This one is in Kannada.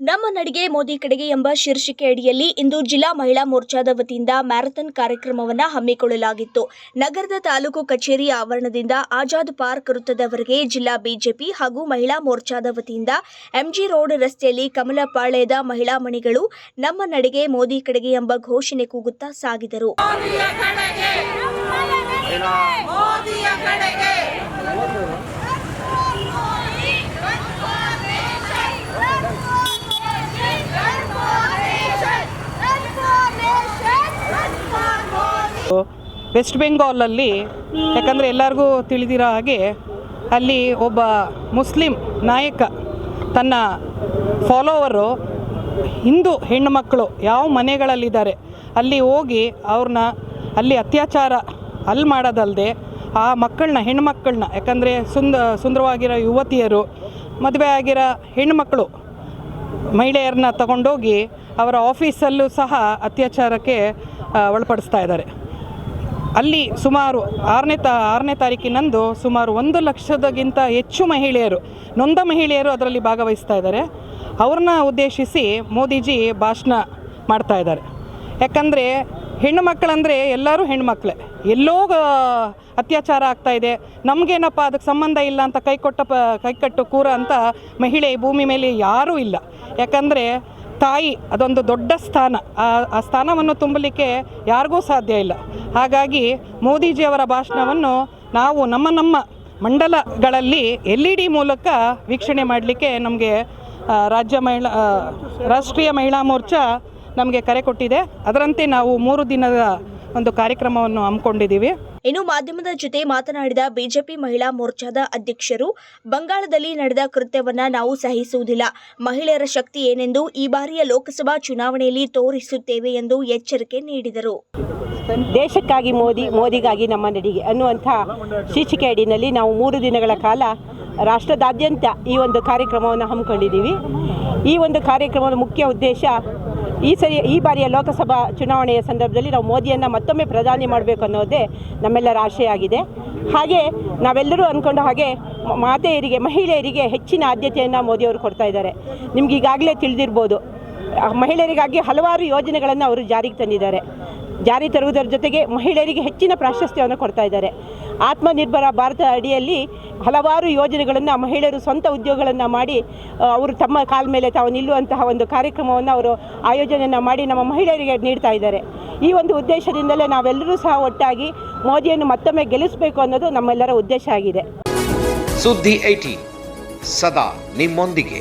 ನಮ್ಮ ನಡಿಗೆ ಮೋದಿ ಕಡೆಗೆ ಎಂಬ ಶೀರ್ಷಿಕೆ ಅಡಿಯಲ್ಲಿ ಇಂದು ಜಿಲ್ಲಾ ಮಹಿಳಾ ಮೋರ್ಚಾದ ವತಿಯಿಂದ ಮ್ಯಾರಥಾನ್ ಕಾರ್ಯಕ್ರಮವನ್ನು ಹಮ್ಮಿಕೊಳ್ಳಲಾಗಿತ್ತು. ನಗರದ ತಾಲೂಕು ಕಚೇರಿ ಆವರಣದಿಂದ ಆಜಾದ್ ಪಾರ್ಕ್ ವೃತ್ತದವರೆಗೆ ಜಿಲ್ಲಾ ಬಿಜೆಪಿ ಹಾಗೂ ಮಹಿಳಾ ಮೋರ್ಚಾದ ವತಿಯಿಂದ ಎಂಜಿ ರೋಡ್ ರಸ್ತೆಯಲ್ಲಿ ಕಮಲಪಾಳ್ಯದ ಮಹಿಳಾ ಮಣಿಗಳು ನಮ್ಮ ನಡಿಗೆ ಮೋದಿ ಕಡೆಗೆ ಎಂಬ ಘೋಷಣೆ ಕೂಗುತ್ತಾ ಸಾಗಿದರು. ವೆಸ್ಟ್ ಬೆಂಗಾಲಲ್ಲಿ ಯಾಕಂದರೆ ಎಲ್ಲರಿಗೂ ತಿಳಿದಿರೋ ಹಾಗೆ ಅಲ್ಲಿ ಒಬ್ಬ ಮುಸ್ಲಿಂ ನಾಯಕ, ತನ್ನ ಫಾಲೋವರು ಹಿಂದೂ ಹೆಣ್ಣುಮಕ್ಕಳು ಯಾವ ಮನೆಗಳಲ್ಲಿದ್ದಾರೆ, ಅಲ್ಲಿ ಹೋಗಿ ಅವ್ರನ್ನ ಅಲ್ಲಿ ಅತ್ಯಾಚಾರ ಅಲ್ಲಿ ಮಾಡೋದಲ್ಲದೆ ಆ ಮಕ್ಕಳನ್ನ ಹೆಣ್ಮಕ್ಕಳನ್ನ ಯಾಕಂದರೆ ಸುಂದ, ಸುಂದರವಾಗಿರೋ ಯುವತಿಯರು, ಮದುವೆ ಆಗಿರೋ ಹೆಣ್ಣುಮಕ್ಕಳು, ಮಹಿಳೆಯರನ್ನ ತಗೊಂಡೋಗಿ ಅವರ ಆಫೀಸಲ್ಲೂ ಸಹ ಅತ್ಯಾಚಾರಕ್ಕೆ ಒಳಪಡಿಸ್ತಾ ಇದ್ದಾರೆ. ಅಲ್ಲಿ ಸುಮಾರು ಆರನೇ ತಾ, ಆರನೇ ತಾರೀಕಿನಂದು ಸುಮಾರು ಒಂದು ಲಕ್ಷದಗಿಂತ ಹೆಚ್ಚು ಮಹಿಳೆಯರು, ನೊಂದ ಮಹಿಳೆಯರು ಅದರಲ್ಲಿ ಭಾಗವಹಿಸ್ತಾ ಇದ್ದಾರೆ. ಅವ್ರನ್ನ ಉದ್ದೇಶಿಸಿ ಮೋದಿಜಿ ಭಾಷಣ ಮಾಡ್ತಾ ಇದ್ದಾರೆ. ಯಾಕಂದರೆ ಹೆಣ್ಣು ಮಕ್ಕಳಂದರೆ ಎಲ್ಲರೂ ಹೆಣ್ಮಕ್ಳೇ ಎಲ್ಲೋ ಅತ್ಯಾಚಾರ ಆಗ್ತಾ ಇದೆ. ನಮಗೇನಪ್ಪ ಅದಕ್ಕೆ ಸಂಬಂಧ ಇಲ್ಲ ಅಂತ ಕೈ ಕೊಟ್ಟ ಪ ಕೈಕಟ್ಟು ಕೂರ ಅಂತ ಮಹಿಳೆ ಭೂಮಿ ಮೇಲೆ ಯಾರೂ ಇಲ್ಲ. ಯಾಕಂದರೆ ತಾಯಿ, ಅದೊಂದು ದೊಡ್ಡ ಸ್ಥಾನ. ಆ ಸ್ಥಾನವನ್ನು ತುಂಬಲಿಕ್ಕೆ ಯಾರಿಗೂ ಸಾಧ್ಯ ಇಲ್ಲ. ಹಾಗಾಗಿ ಮೋದಿಜಿಯವರ ಭಾಷಣವನ್ನು ನಾವು ನಮ್ಮ ನಮ್ಮ ಮಂಡಲಗಳಲ್ಲಿ ಎಲ್ ಇ ಡಿ ಮೂಲಕ ವೀಕ್ಷಣೆ ಮಾಡಲಿಕ್ಕೆ ನಮಗೆ ರಾಜ್ಯ ಮಹಿಳಾ ರಾಷ್ಟ್ರೀಯ ಮಹಿಳಾ ಮೋರ್ಚಾ ನಮಗೆ ಕರೆ ಕೊಟ್ಟಿದೆ. ಅದರಂತೆ ನಾವು ಮೂರು ದಿನದ ಒಂದು ಕಾರ್ಯಕ್ರಮವನ್ನು ಹಮ್ಮಿಕೊಂಡಿದ್ದೀವಿ. ಇನ್ನು ಮಾಧ್ಯಮದ ಜೊತೆ ಮಾತನಾಡಿದ ಬಿಜೆಪಿ ಮಹಿಳಾ ಮೋರ್ಚಾದ ಅಧ್ಯಕ್ಷರು ಬಂಗಾಳದಲ್ಲಿ ನಡೆದ ಕೃತ್ಯವನ್ನ ನಾವು ಸಹಿಸುವುದಿಲ್ಲ. ಮಹಿಳೆಯರ ಶಕ್ತಿ ಏನೆಂದು ಈ ಬಾರಿಯ ಲೋಕಸಭಾ ಚುನಾವಣೆಯಲ್ಲಿ ತೋರಿಸುತ್ತೇವೆ ಎಂದು ಎಚ್ಚರಿಕೆ ನೀಡಿದರು. ದೇಶಕ್ಕಾಗಿ ಮೋದಿ ಮೋದಿಗಾಗಿ ನಮ್ಮ ನಡಿಗೆ ಅನ್ನುವಂಥ ಶೀರ್ಷಿಕೆ ಅಡಿನಲ್ಲಿ ನಾವು ಮೂರು ದಿನಗಳ ಕಾಲ ರಾಷ್ಟ್ರದಾದ್ಯಂತ ಈ ಒಂದು ಕಾರ್ಯಕ್ರಮವನ್ನು ಹಮ್ಮಿಕೊಂಡಿದ್ದೀವಿ. ಈ ಒಂದು ಕಾರ್ಯಕ್ರಮದ ಮುಖ್ಯ ಉದ್ದೇಶ ಈ ಸರಿ, ಈ ಬಾರಿಯ ಲೋಕಸಭಾ ಚುನಾವಣೆಯ ಸಂದರ್ಭದಲ್ಲಿ ನಾವು ಮೋದಿಯನ್ನು ಮತ್ತೊಮ್ಮೆ ಪ್ರಧಾನಿ ಮಾಡಬೇಕು ಅನ್ನೋದೇ ನಮ್ಮೆಲ್ಲರ ಆಶೆಯಾಗಿದೆ. ಹಾಗೆ ನಾವೆಲ್ಲರೂ ಅಂದ್ಕೊಂಡ ಹಾಗೆ ಮಾತೆಯರಿಗೆ, ಮಹಿಳೆಯರಿಗೆ ಹೆಚ್ಚಿನ ಆದ್ಯತೆಯನ್ನು ಮೋದಿಯವರು ಕೊಡ್ತಾ ಇದ್ದಾರೆ. ನಿಮ್ಗೆ ಈಗಾಗಲೇ ತಿಳಿದಿರ್ಬೋದು ಮಹಿಳೆಯರಿಗಾಗಿ ಹಲವಾರು ಯೋಜನೆಗಳನ್ನು ಅವರು ಜಾರಿಗೆ ತಂದಿದ್ದಾರೆ. ಜಾರಿ ತರುವುದರ ಜೊತೆಗೆ ಮಹಿಳೆಯರಿಗೆ ಹೆಚ್ಚಿನ ಪ್ರಾಶಸ್ತ್ಯವನ್ನು ಕೊಡ್ತಾ ಇದ್ದಾರೆ. ಆತ್ಮನಿರ್ಭರ ಭಾರತ ಅಡಿಯಲ್ಲಿ ಹಲವಾರು ಯೋಜನೆಗಳನ್ನು ಮಹಿಳೆಯರು ಸ್ವಂತ ಉದ್ಯೋಗಗಳನ್ನು ಮಾಡಿ ಅವರು ತಮ್ಮ ಕಾಲ ಮೇಲೆ ತಾವು ನಿಲ್ಲುವಂತಹ ಒಂದು ಕಾರ್ಯಕ್ರಮವನ್ನು ಅವರು ಆಯೋಜನೆಯನ್ನು ಮಾಡಿ ನಮ್ಮ ಮಹಿಳೆಯರಿಗೆ ನೀಡ್ತಾ ಇದ್ದಾರೆ. ಈ ಒಂದು ಉದ್ದೇಶದಿಂದಲೇ ನಾವೆಲ್ಲರೂ ಸಹ ಒಟ್ಟಾಗಿ ಮೋದಿಯನ್ನು ಮತ್ತೊಮ್ಮೆ ಗೆಲ್ಲಿಸಬೇಕು ಅನ್ನೋದು ನಮ್ಮೆಲ್ಲರ ಉದ್ದೇಶ ಆಗಿದೆ. ಸುದ್ದಿ ಏಟಿ ಸದಾ ನಿಮ್ಮೊಂದಿಗೆ.